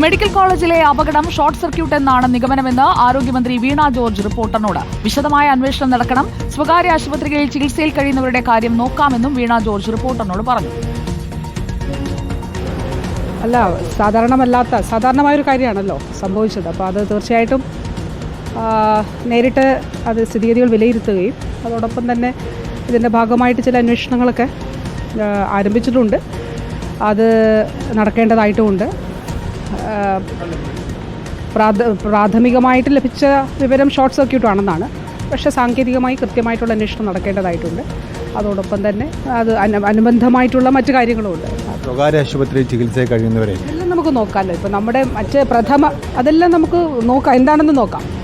Medical കോളേജിലെ അപകടം short circuit എന്നാണ് നിഗമനമെന്ന് ആരോഗ്യമന്ത്രി വീണ ജോർജ് റിപ്പോർട്ടറിനോട്. വിശദമായ അന്വേഷണം നടക്കണം. സ്വകാര്യ ആശുപത്രികളിൽ ചികിത്സയിൽ കഴിയുന്നവരുടെ കാര്യം നോക്കാമെന്നും വീണ ജോർജ് റിപ്പോർട്ടറിനോട് പറഞ്ഞു. അല്ല സാധാരണമല്ലാത്ത സാധാരണമായൊരു കാര്യമാണല്ലോ സംഭവിച്ചത്. അപ്പോൾ അത് തീർച്ചയായിട്ടും നേരിട്ട് അത് സ്ഥിതിഗതികൾ വിലയിരുത്തുകയും അതോടൊപ്പം തന്നെ ഇതിന്റെ ഭാഗമായിട്ട് ചില അന്വേഷണങ്ങളൊക്കെ ആരംഭിച്ചിട്ടുണ്ട്. അത് നടക്കേണ്ടതായിട്ടുമുണ്ട്. പ്രാഥമികമായിട്ട് ലഭിച്ച വിവരം ഷോർട്ട് സർക്യൂട്ട് ആണെന്നാണ് പക്ഷെ സാങ്കേതികമായി കൃത്യമായിട്ടുള്ള അന്വേഷണം നടക്കേണ്ടതായിട്ടുണ്ട്. അതോടൊപ്പം തന്നെ അത് അനു- അനുബന്ധമായിട്ടുള്ള മറ്റു കാര്യങ്ങളുമുണ്ട് സ്വകാര്യ ആശുപത്രിയിൽ ചികിത്സയിൽ കഴിയുന്നവരെ എല്ലാം നമുക്ക് നോക്കാമല്ലോ. ഇപ്പം നമ്മുടെ മറ്റ് പ്രഥമ അതെല്ലാം നമുക്ക് നോക്കാം. എന്താണെന്ന് നോക്കാം.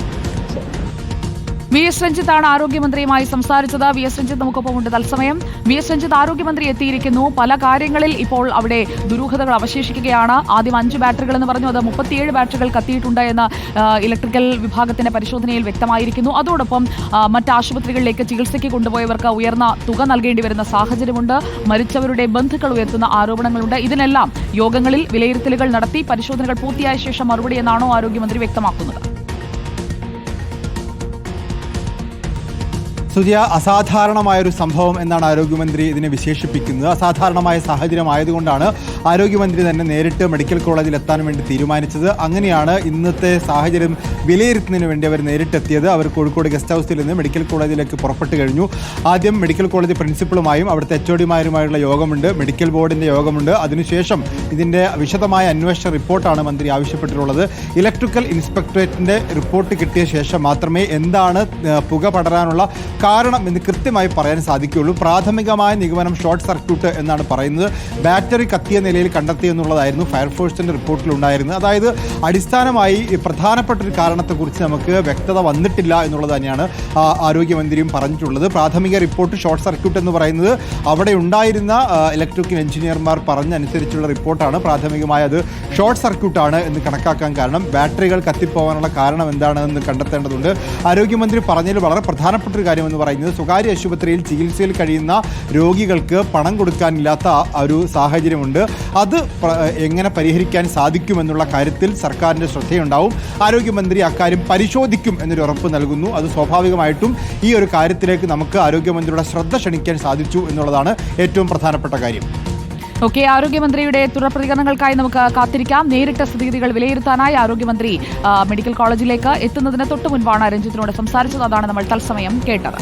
വി എസ് രഞ്ജിത്താണ് ആരോഗ്യമന്ത്രിയുമായി സംസാരിച്ചത്. വി എസ് രഞ്ജിത്ത് നമുക്കൊപ്പമുണ്ട് തത്സമയം വി എസ് രഞ്ജിത്ത് ആരോഗ്യമന്ത്രി എത്തിയിരിക്കുന്നു. പല കാര്യങ്ങളിൽ ഇപ്പോൾ അവിടെ ദുരൂഹതകൾ അവശേഷിക്കുകയാണ്. ആദ്യം അഞ്ച് ബാറ്ററികൾ എന്ന് പറഞ്ഞു. അത് മുപ്പത്തിയേഴ് ബാറ്ററികൾ കത്തിയിട്ടുണ്ട് എന്ന് ഇലക്ട്രിക്കൽ വിഭാഗത്തിന്റെ പരിശോധനയിൽ വ്യക്തമായിരിക്കുന്നു. അതോടൊപ്പം മറ്റ് ആശുപത്രികളിലേക്ക് ചികിത്സയ്ക്ക് കൊണ്ടുപോയവർക്ക് ഉയർന്ന തുക നൽകേണ്ടി വരുന്ന സാഹചര്യമുണ്ട്. മരിച്ചവരുടെ ബന്ധുക്കൾ ഉയർത്തുന്ന ആരോപണങ്ങളുണ്ട്. ഇതിനെല്ലാം യോഗങ്ങളിൽ വിലയിരുത്തലുകൾ നടത്തി പരിശോധനകൾ പൂർത്തിയായ ശേഷം മറുപടി എന്നാണോ ആരോഗ്യമന്ത്രി വ്യക്തമാക്കുന്നത്. സുജയ അസാധാരണമായ ഒരു സംഭവം എന്നാണ് ആരോഗ്യമന്ത്രി ഇതിനെ വിശേഷിപ്പിക്കുന്നത്. അസാധാരണമായ സാഹചര്യം ആയതുകൊണ്ടാണ് ആരോഗ്യമന്ത്രി തന്നെ നേരിട്ട് മെഡിക്കൽ കോളേജിൽ എത്താൻ വേണ്ടി തീരുമാനിച്ചത്. അങ്ങനെയാണ് ഇന്നത്തെ സാഹചര്യം വിലയിരുത്തുന്നതിന് വേണ്ടി അവർ നേരിട്ടെത്തിയത്. അവർ കോഴിക്കോട് ഗസ്റ്റ് ഹൗസിൽ നിന്ന് മെഡിക്കൽ കോളേജിലേക്ക് പുറപ്പെട്ടു കഴിഞ്ഞു. ആദ്യം മെഡിക്കൽ കോളേജ് പ്രിൻസിപ്പളുമായും അവിടുത്തെ എച്ച് ഒഡിമാരുമായുള്ള യോഗമുണ്ട്. മെഡിക്കൽ ബോർഡിന്റെ യോഗമുണ്ട്. അതിനുശേഷം ഇതിന്റെ വിശദമായ അന്വേഷണ റിപ്പോർട്ടാണ് മന്ത്രി ആവശ്യപ്പെട്ടിട്ടുള്ളത്. ഇലക്ട്രിക്കൽ ഇൻസ്പെക്ടറേറ്റിന്റെ റിപ്പോർട്ട് കിട്ടിയ ശേഷം മാത്രമേ എന്താണ് പുക പടരാനുള്ള കാരണം എന്ന് കൃത്യമായി പറയാൻ സാധിക്കുകയുള്ളൂ. പ്രാഥമികമായ നിഗമനം ഷോർട്ട് സർക്യൂട്ട് എന്നാണ് പറയുന്നത്. ബാറ്ററി കത്തിയ നിലയിൽ കണ്ടെത്തിയെന്നുള്ളതായിരുന്നു ഫയർഫോഴ്സിന്റെ റിപ്പോർട്ടിൽ ഉണ്ടായിരുന്നത്. അതായത് അടിസ്ഥാനമായി പ്രധാനപ്പെട്ട ഒരു കാരണത്തെക്കുറിച്ച് നമുക്ക് വ്യക്തത വന്നിട്ടില്ല എന്നുള്ളത് തന്നെയാണ് ആരോഗ്യമന്ത്രിയും പറഞ്ഞിട്ടുള്ളത്. പ്രാഥമിക റിപ്പോർട്ട് ഷോർട്ട് സർക്യൂട്ട് എന്ന് പറയുന്നത് അവിടെ ഉണ്ടായിരുന്ന ഇലക്ട്രിക്കൽ എഞ്ചിനീയർമാർ പറഞ്ഞനുസരിച്ചുള്ള റിപ്പോർട്ടാണ്. പ്രാഥമികമായ അത് ഷോർട്ട് സർക്യൂട്ടാണ് എന്ന് കണക്കാക്കാൻ കാരണം. ബാറ്ററികൾ കത്തിപ്പോകാനുള്ള കാരണം എന്താണെന്ന് കണ്ടെത്തേണ്ടതുണ്ട്. ആരോഗ്യമന്ത്രി പറഞ്ഞതിൽ വളരെ പ്രധാനപ്പെട്ട ഒരു കാര്യം പറയുന്നത് സ്വകാര്യ ആശുപത്രിയിൽ ചികിത്സയിൽ കഴിയുന്ന രോഗികൾക്ക് പണം കൊടുക്കാനില്ലാത്ത ഒരു സാഹചര്യമുണ്ട്. അത് എങ്ങനെ പരിഹരിക്കാൻ സാധിക്കുമെന്നുള്ള കാര്യത്തിൽ സർക്കാരിന്റെ ശ്രദ്ധയുണ്ടാവും. ആരോഗ്യമന്ത്രി അക്കാര്യം പരിശോധിക്കും എന്നൊരു ഉറപ്പ് നൽകുന്നു. അത് സ്വാഭാവികമായിട്ടും ഈ ഒരു കാര്യത്തിലേക്ക് നമുക്ക് ആരോഗ്യമന്ത്രിയുടെ ശ്രദ്ധ ക്ഷണിക്കാൻ സാധിച്ചു എന്നുള്ളതാണ് ഏറ്റവും പ്രധാനപ്പെട്ട കാര്യം. ഓക്കെ ആരോഗ്യമന്ത്രിയുടെ തുടർ പ്രതികരണങ്ങൾക്കായി നമുക്ക് കാത്തിരിക്കാം. നേരിട്ട സ്ഥിതിഗതികൾ വിലയിരുത്താനായി ആരോഗ്യമന്ത്രി മെഡിക്കൽ കോളേജിലേക്ക് എത്തുന്നതിന് തൊട്ടു മുൻപാണ് രഞ്ജിത്തിനോട് സംസാരിച്ചത്. അതാണ് നമ്മൾ തത്സമയം കേട്ടത്.